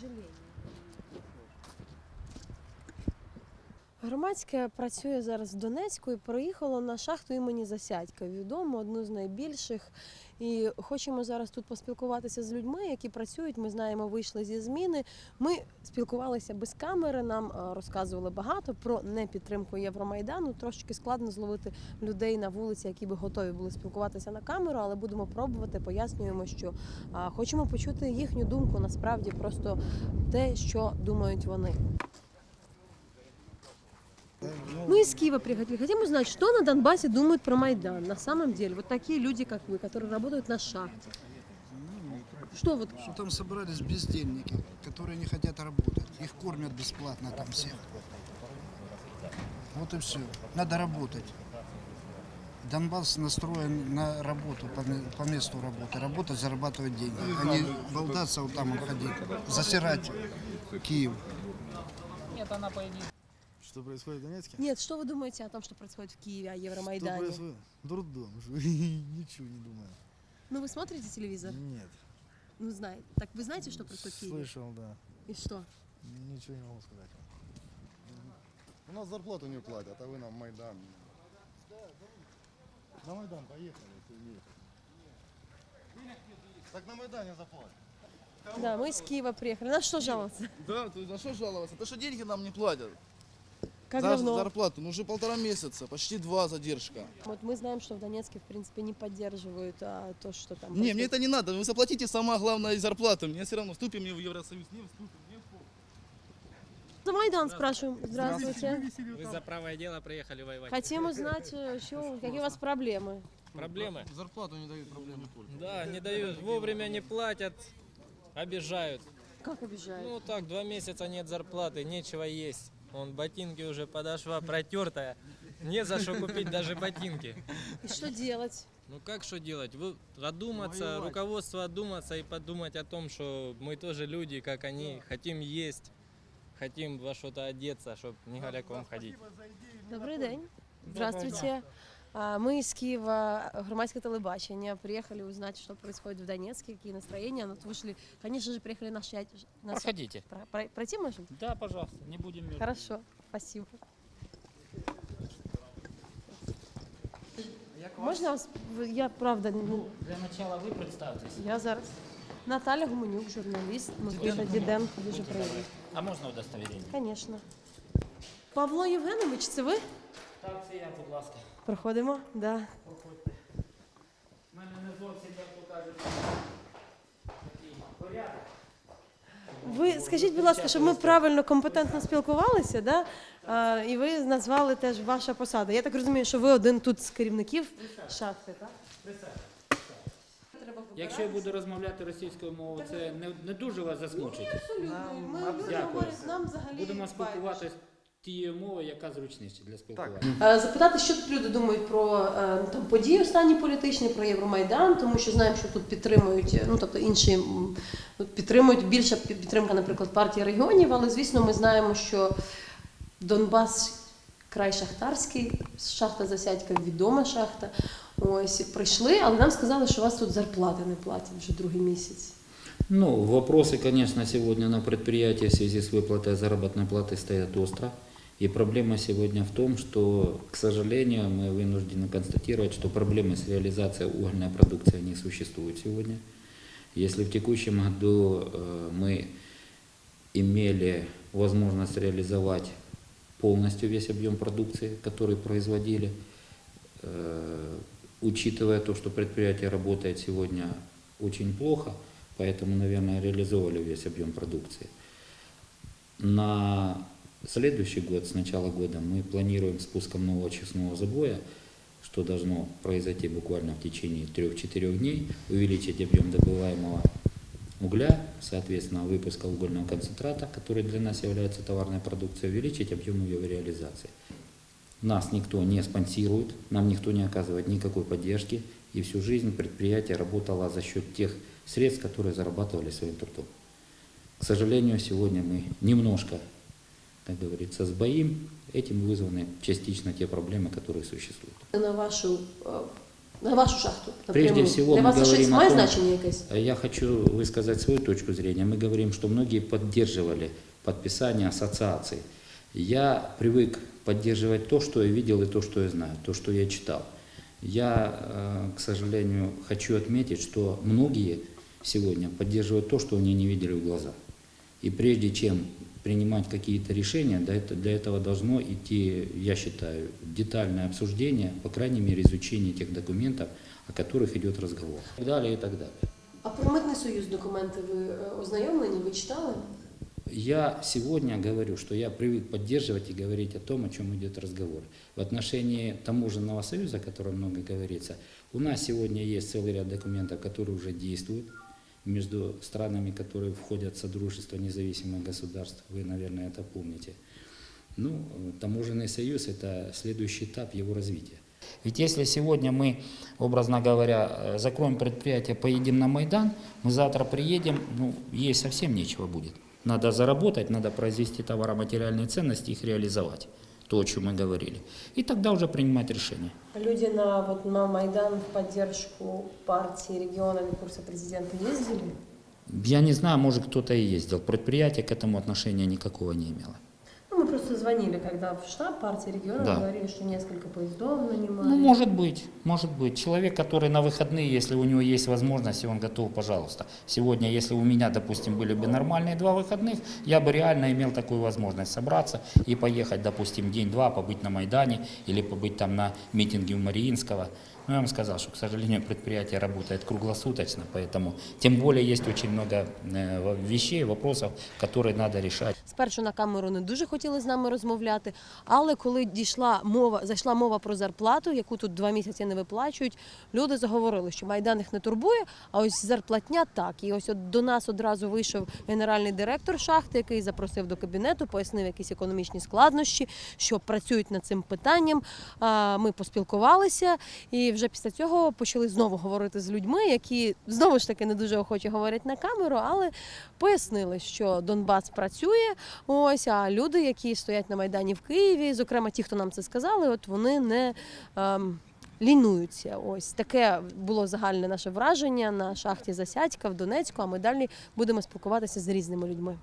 сожалению. Громадське працює зараз в Донецьку і приїхало на шахту імені Засядька, відому, одну з найбільших. І хочемо зараз тут поспілкуватися з людьми, які працюють. Ми знаємо, вийшли зі зміни. Ми спілкувалися без камери, нам е, розказували багато про непідтримку Євромайдану. Трошки складно зловити людей на вулиці, які би готові були спілкуватися на камеру, але будемо пробувати. Пояснюємо, що хочемо почути їхню думку. Насправді просто те, що думають вони. Мы из Киева приехали. Хотим узнать, что на Донбассе думают про Майдан. На самом деле, вот такие люди, как вы, которые работают на шахте. Что вот Что там собрались бездельники, которые не хотят работать. Их кормят бесплатно там всех. Вот и все. Надо работать. Донбасс настроен на работу, по, ме- по месту работы. Работать, зарабатывать деньги. А не болтаться вот там ходить, засирать Киев. Что происходит в Донецке? Нет, что вы думаете о том, что происходит в Киеве, о Что Евромайдане? происходит? Дурдом. Ничего не думаю. Ну, вы смотрите телевизор? Нет. Ну, знаете. Так вы знаете, что происходит в Киеве? Слышал, да. И что? Ничего не могу сказать. У нас зарплату не платят, а вы нам Майдан. На Майдан поехали. Так на Майдане заплатят. Да, мы из Киева приехали. На что жаловаться? Да, то есть на что жаловаться? То, что деньги нам не платят. Как За давно? зарплату. Ну, уже полтора месяца, почти два задержка. Вот мы знаем, что в Донецке, в принципе, не поддерживают а, то, что там Не, мне происходит. это не надо. Вы заплатите самое главное из зарплаты. Мне все равно, вступим ли в Евросоюз, не вступим. Не вступим. За Майдан спрашиваем. Здравствуйте. Вы за правое дело приехали воевать. Хотим узнать, э, что, какие у вас проблемы. Проблемы? Зарплату не дают, проблемы. Да, не дают, вовремя не платят, обижают. Как обижают? Ну так, два месяца нет зарплаты, нечего есть. Вон ботинки уже подошва протертая. Не за что купить даже ботинки. И что делать? Ну как что делать? Вы одуматься, руководство одуматься и подумать о том, что мы тоже люди, как они, хотим есть, хотим во что-то одеться, чтобы не голяком ходить. Добрий день. Здравствуйте. А, Мы из Киева, громадское телебачение, приехали узнать, что происходит в Донецке, какие настроения. Ну, вот вышли, конечно же, приехали на шать. на ш- Проходите. Про- про- Пройти можем? Да, пожалуйста, не будем мешать. Хорошо, спасибо. Можна вас? Ви- Я правда, ну, Для начала ви представтесь. я зараз. Наталя Гуменюк, журналіст, Микита Діденко, дуже приємно. А можна удостоверення? Звісно. Павло Євгенович, це ви? Так, це я, будь ласка. Проходимо, да. Проходьте. У мене не зовсім, як то кажуть, такий порядок. Ви скажіть, будь ласка, щоб ми правильно компетентно спілкувалися, да? А, і ви назвали теж ваша посада. Я так розумію, що ви один тут з керівників шахти, так? Якщо я буду розмовляти російською мовою, це не, не дуже вас засмучить. Ми люди Дякую. говорять, нам взагалі Будемо байдуже спілкуватися тією мовою, яка зручніша для спілкування. Е, Запитати, що тут люди думають про е, там події останні політичні, про Євромайдан, тому що знаємо, що тут підтримують, е, ну тобто інші м, тут підтримують більша пі- підтримка, наприклад, партії регіонів, але звісно, ми знаємо, що Донбас край шахтарський, шахта Засядька відома шахта. Ось прийшли, але нам сказали, що у вас тут зарплати не платять вже другий місяць. Ну, вопросы, конечно, сегодня на предприятии в связи с выплатой заработной платы стоят остро. И проблема сегодня в том, что, к сожалению, мы вынуждены констатировать, что проблемы с реализацией угольной продукции не существуют сегодня. Если в текущем году э, мы имели возможность реализовать полностью весь объем продукции, который производили, э, учитывая то, что предприятие работает сегодня очень плохо, поэтому, наверное, реализовали весь объем продукции. На следующий год, с начала года, мы планируем спуском нового очистного забоя, что должно произойти буквально в течение 3-4 дней, увеличить объем добываемого угля, соответственно, выпуска угольного концентрата, который для нас является товарной продукцией, увеличить объем ее реализации. Нас никто не спонсирует, нам никто не оказывает никакой поддержки, и всю жизнь предприятие работало за счет тех средств, которые зарабатывали своим трудом. К сожалению, сегодня мы немножко, как говорится, сбоим. Этим вызваны частично те проблемы, которые существуют. На вашу е, На вашу шахту. Прежде напряму. всего, Для мы вас говорим о том- значення якесь? А Я хочу высказать свою точку зрения. Мы говорим, что многие поддерживали подписание ассоциаций. Я привык поддерживать то, что я видел и то, что я знаю, то, что я читал. Я, э, к сожалению, хочу отметить, что многие сегодня поддерживают то, что они не видели в глаза. И прежде чем принимать какие-то решения, для этого должно идти, я считаю, детальное обсуждение, по крайней мере, изучение тех документов, о которых идет разговор. И так далее, и так далее. А про митний союз документи ви е, ознайомлені, ви читали? Я сегодня говорю, что я привык поддерживать и говорить о том, о чем идет разговор. В отношении таможенного союза, о котором много говорится, у нас сегодня есть целый ряд документов, которые уже действуют между странами, которые входят в Содружество независимых государств. Вы, наверное, это помните. Ну, таможенный союз – это следующий этап его развития. Ведь если сегодня мы, образно говоря, э, закроем предприятие, поедем на Майдан, мы завтра приедем, ну, есть совсем нечего будет. Надо заработать, надо произвести товаро-материальные ценности, их реализовать. То, о чем мы говорили. И тогда уже принимать решения. Люди на, вот, на Майдан в поддержку партии региона или курса президента ездили? Я не знаю, может кто-то и ездил. Предприятие к этому отношения никакого не имело. Ну, мы просто звонили, когда в штаб партии региона Да. говорили, что несколько поездов нанимали. Ну, может быть, может быть. Человек, который на выходные, если у него есть возможность, и он готов, пожалуйста. Сегодня, если у меня, допустим, были бы нормальные два выходных, я бы реально имел такую возможность собраться и поехать, допустим, день-два, побыть на Майдане или побыть там на митинге у Мариинского. Но я вам сказал, что, к сожалению, предприятие работает круглосуточно, поэтому тем более есть очень много э, вещей, вопросов, которые надо решать. Спершу на камеру не дуже хотіли з нами розмовляти, але коли дійшла мова, зайшла мова про зарплату, яку тут два місяці не виплачують, люди заговорили, що майдан їх не турбує, а ось зарплатня так. І ось от до нас одразу вийшов генеральний директор шахти, який запросив до кабінету, пояснив якісь економічні складнощі, що працюють над цим питанням. А, Ми поспілкувалися, і вже після цього почали знову говорити з людьми, які знову ж таки не дуже охоче говорять на камеру, але пояснили, що Донбас працює. Ось а люди, які стоять на майдані в Києві, зокрема ті, хто нам це сказали, от вони не. Ем, Лінуються, ось таке було загальне наше враження на шахті Засядька в Донецьку. А ми далі будемо спілкуватися з різними людьми.